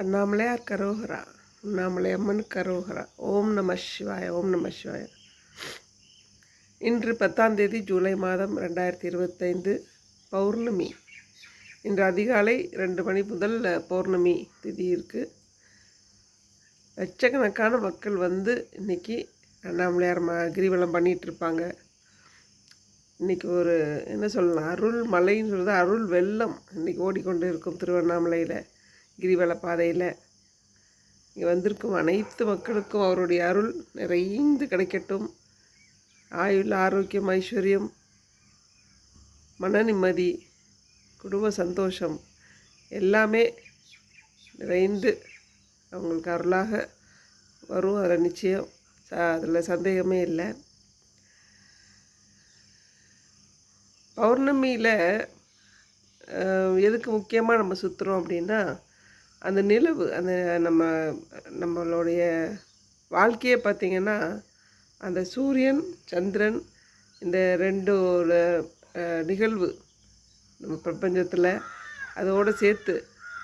அண்ணாமலையார் கரோகரா? அண்ணாமலை அம்மன் கரோகரா. ஓம் நம சிவாய ஓம் நம சிவாய. இன்று பத்தாம் தேதி ஜூலை மாதம் ரெண்டாயிரத்தி இருபத்தைந்து பௌர்ணமி. இன்று அதிகாலை ரெண்டு மணி முதல் பௌர்ணமி திதி இருக்குது லட்சக்கணக்கான மக்கள் வந்து இன்றைக்கி அண்ணாமலையார் ம கிரிவலம் பண்ணிகிட்ருப்பாங்க இன்றைக்கி ஒரு என்ன சொல்லலாம் அருள் மலைன்னு சொல்கிறது அருள் வெள்ளம். இன்றைக்கி ஓடிக்கொண்டு இருக்கும் திருவண்ணாமலையில். கிரிவல பாதையில் இங்கே வந்திருக்கும் அனைத்து மக்களுக்கும் அவருடைய அருள் நிறைந்து கிடைக்கட்டும். ஆயுள் ஆரோக்கியம் ஐஸ்வர்யம் மன நிம்மதி குடும்ப சந்தோஷம் எல்லாமே நிறைந்து அவங்களுக்கு அருளாக வரும். அதில் நிச்சயம் அதில் சந்தேகமே இல்லை. பௌர்ணமியில் எதுக்கு முக்கியமாக நம்ம சுற்றுறோம் அப்படின்னா அந்த நிலவு அந்த நம்ம நம்மளுடைய வாழ்க்கையை பார்த்திங்கன்னா அந்த சூரியன் சந்திரன் இந்த ரெண்டு நிகழ்வு நம்ம பிரபஞ்சத்தில் அதோடு சேர்த்து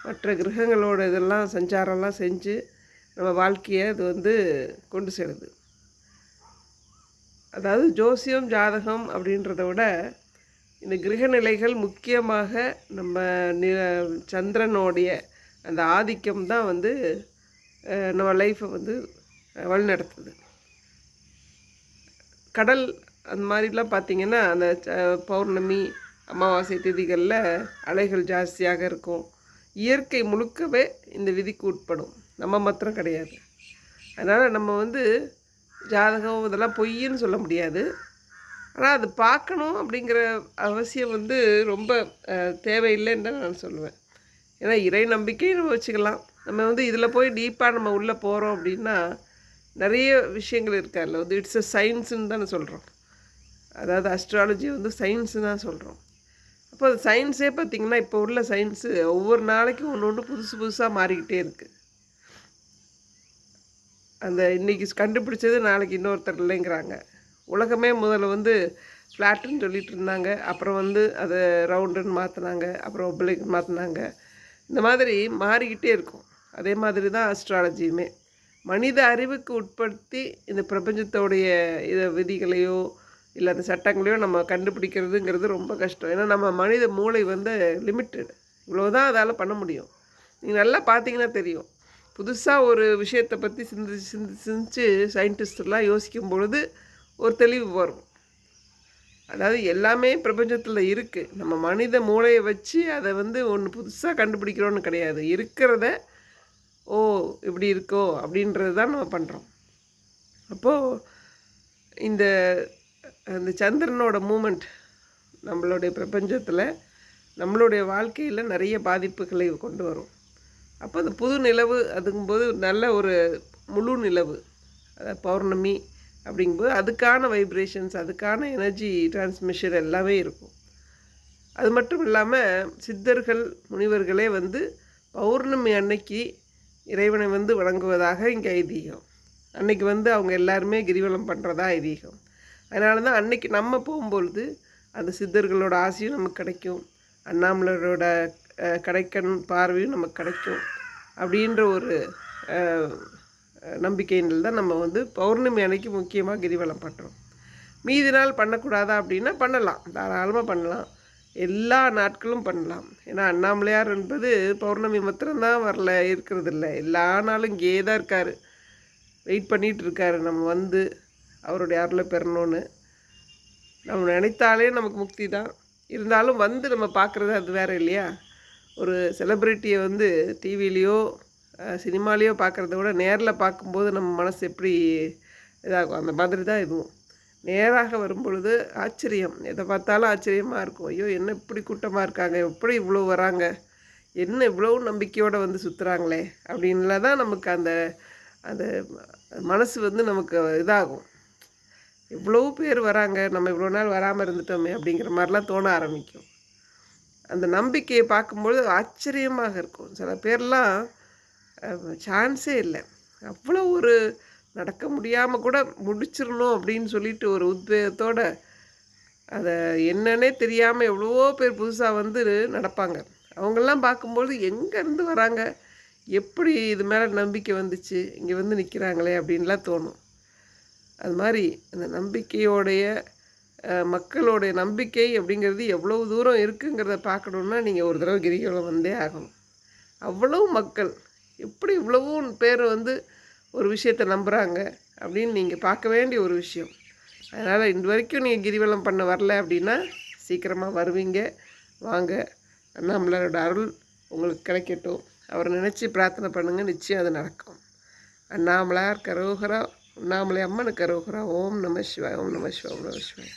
மற்ற கிரகங்களோட இதெல்லாம் சஞ்சாரம்லாம் செஞ்சு நம்ம வாழ்க்கையை அது வந்து கொண்டு செல்லுது. அதாவது ஜோசியம் ஜாதகம் அப்படின்றத விட இந்த கிரகநிலைகள் முக்கியமாக நம்ம நில சந்திரனுடைய அந்த ஆதிக்கம் தான் வந்து நம்ம லைஃப்பை வந்து வழிநடத்துது. கடல் அந்த மாதிரிலாம் பார்த்திங்கன்னா அந்த பௌர்ணமி அமாவாசை திதிகளில் அலைகள் ஜாஸ்தியாக இருக்கும். இயற்கை முழுக்கவே இந்த விதிக்கு உட்படும். நம்ம மாத்திரம் கிடையாது. அதனால் நம்ம வந்து ஜாதகம் இதெல்லாம் பொய்ன்னு சொல்ல முடியாது. ஆனால் அது பார்க்கணும் அப்படிங்கிற அவசியம் வந்து ரொம்ப தேவையில்லைன்னு தான் நான் சொல்லுவேன். ஏன்னா இறை நம்பிக்கை நம்ம வச்சுக்கலாம். நம்ம வந்து இதில் போய் டீப்பாக நம்ம உள்ளே போகிறோம் அப்படின்னா நிறைய விஷயங்கள் இருக்கார்ல வந்து இட்ஸ் அ சயின்ஸுன்னு தானே சொல்கிறோம் அதாவது அஸ்ட்ராலஜி வந்து சயின்ஸு தான் சொல்கிறோம் அப்போ அது சயின்ஸே பார்த்திங்கன்னா இப்போ உள்ள சயின்ஸு ஒவ்வொரு நாளைக்கும் ஒன்று ஒன்று புதுசு புதுசாக மாறிக்கிட்டே இருக்குது அந்த இன்றைக்கி கண்டுபிடிச்சது நாளைக்கு இன்னொருத்தர் இல்லைங்கிறாங்க. உலகமே முதல்ல வந்து ஃப்ளாட்டுன்னு சொல்லிட்டு இருந்தாங்க. அப்புறம் வந்து அதை ரவுண்டுன்னு மாற்றினாங்க அப்புறம் ஒப்ளிக் மாற்றினாங்க இந்த மாதிரி மாறிக்கிட்டே இருக்கும். அதே மாதிரி தான் அஸ்ட்ராலஜியுமே மனித அறிவுக்கு உட்படுத்தி இந்த பிரபஞ்சத்தோடைய இதை விதிகளையோ இல்லை அந்த சட்டங்களையோ நம்ம கண்டுபிடிக்கிறதுங்கிறது ரொம்ப கஷ்டம். ஏன்னா நம்ம மனித மூளை வந்து லிமிட்டட் இவ்வளோ தான் அதால் பண்ண முடியும். நீங்கள் நல்லா பார்த்தீங்கன்னா தெரியும். புதுசாக ஒரு விஷயத்தை பற்றி சிந்தி சிந்தி சிந்திச்சு சயின்டிஸ்டெல்லாம் யோசிக்கும் பொழுது ஒரு தெளிவு வரும். அதாவது எல்லாமே பிரபஞ்சத்தில் இருக்குது நம்ம மனித மூளையை வச்சு அதை வந்து ஒன்று புதுசாக கண்டுபிடிக்கிறோன்னு கிடையாது. இருக்கிறத ஓ இப்படி இருக்கோ? அப்படின்றது தான் நம்ம பண்ணுறோம் அப்போது இந்த அந்த சந்திரனோட மூமெண்ட் நம்மளுடைய பிரபஞ்சத்தில் நம்மளுடைய வாழ்க்கையில் நிறைய பாதிப்புகளை கொண்டு வரும். அப்போ அந்த புது நிலவு அதுங்கும்போது நல்ல ஒரு முழு நிலவு. அதாவது பௌர்ணமி அப்படிங்கும்போது அதுக்கான வைப்ரேஷன்ஸ் அதுக்கான எனர்ஜி டிரான்ஸ்மிஷன் எல்லாமே இருக்கும். அது மட்டும் இல்லாமல் சித்தர்கள் முனிவர்களே வந்து பௌர்ணமி அன்னைக்கு இறைவனை வந்து வணங்குவதாக இங்கே ஐதீகம். அன்னைக்கு வந்து அவங்க எல்லாருமே கிரிவலம் பண்ணுறதா ஐதீகம். அதனால தான் அன்னைக்கு நம்ம போகும்பொழுது அந்த சித்தர்களோட ஆசையும் நமக்கு கிடைக்கும். அண்ணாமலரோட கடைக்கண் பார்வையும் நமக்கு கிடைக்கும். அப்படின்ற ஒரு நம்பிக்கைகள் தான் நம்ம வந்து பௌர்ணமி அன்னைக்கு முக்கியமாக கிரிவலம் பண்ணுறோம் மீதி நாள் பண்ணக்கூடாதா அப்படின்னா பண்ணலாம். தாராளமாக பண்ணலாம். எல்லா நாட்களும் பண்ணலாம். ஏன்னா அண்ணாமலையார் என்பது பௌர்ணமி மாத்திரம்தான் வரல இருக்கிறது இல்லை. எல்லா நாளும் இங்கே தான் இருக்கார். வெயிட் பண்ணிகிட்டு இருக்காரு. நம்ம வந்து அவருடைய அருளை பெறணும்னு. நம்ம நினைத்தாலே நமக்கு முக்தி தான். இருந்தாலும் வந்து நம்ம பார்க்குறது அது வேறு இல்லையா? ஒரு செலிப்ரிட்டியை வந்து டிவிலேயோ சினிமாலேயோ பார்க்குறத விட நேரில் பார்க்கும்போது நம்ம மனசு எப்படி இதாகும். அந்த மாதிரி தான் இதுவும். நேராக வரும்பொழுது ஆச்சரியம். எதை பார்த்தாலும் ஆச்சரியமாக இருக்கும். ஐயோ என்ன இப்படி கூட்டமாக இருக்காங்க? எப்படி இவ்வளோ வராங்க? என்ன இவ்வளோ நம்பிக்கையோடு வந்து சுற்றுறாங்களே அப்படின்ல தான் நமக்கு அந்த அந்த மனசு வந்து நமக்கு இதாகும். இவ்வளோ பேர் வராங்க. நம்ம இவ்வளோ நாள் வராமல் இருந்துட்டோமே அப்படிங்கிற மாதிரிலாம் தோண ஆரம்பிக்கும். அந்த நம்பிக்கையை பார்க்கும்பொழுது ஆச்சரியமாக இருக்கும். சில பேர்லாம் சான்ஸே இல்லை. அவ்வளோ ஒரு நடக்க முடியாமல் கூட முடிச்சிடணும் அப்படின்னு சொல்லிட்டு ஒரு உத்வேகத்தோட அதை என்னன்னே தெரியாமல் எவ்வளவோ பேர் புதுசாக வந்து நடப்பாங்க. அவங்கெல்லாம் பார்க்கும்போது எங்கேருந்து வராங்க? எப்படி இது மேலே நம்பிக்கை வந்துச்சு? இங்கே வந்து நிற்கிறாங்களே அப்படின்லாம் தோணும். அது மாதிரி அந்த நம்பிக்கையோடைய மக்களோடைய மக்களுடைய நம்பிக்கை அப்படிங்கிறது எவ்வளவு தூரம் இருக்குங்கிறத பார்க்கணுன்னா நீங்கள் ஒரு தடவை கிரிவலம் வந்தே ஆகணும். அவ்வளவு மக்கள் எப்படி இவ்வளவோ பேர் வந்து ஒரு விஷயத்தை நம்புகிறாங்க அப்படின்னு நீங்கள் பார்க்க வேண்டிய ஒரு விஷயம். அதனால் இன்று வரைக்கும் நீங்கள் கிரிவலம் பண்ண வரல அப்படின்னா சீக்கிரமாக வருவீங்க. வாங்க அண்ணாமலரோட அருள் உங்களுக்கு கிடைக்கட்டும். அவரை நினச்சி பிரார்த்தனை பண்ணுங்கள் நிச்சயம் அது நடக்கும். அண்ணாமலார் கரோகரா அண்ணாமலை அம்மனுக்கு கரோகரா ஓம் நம சிவாய் ஓம் நம சிவாய் ஓம் நம சிவாய்.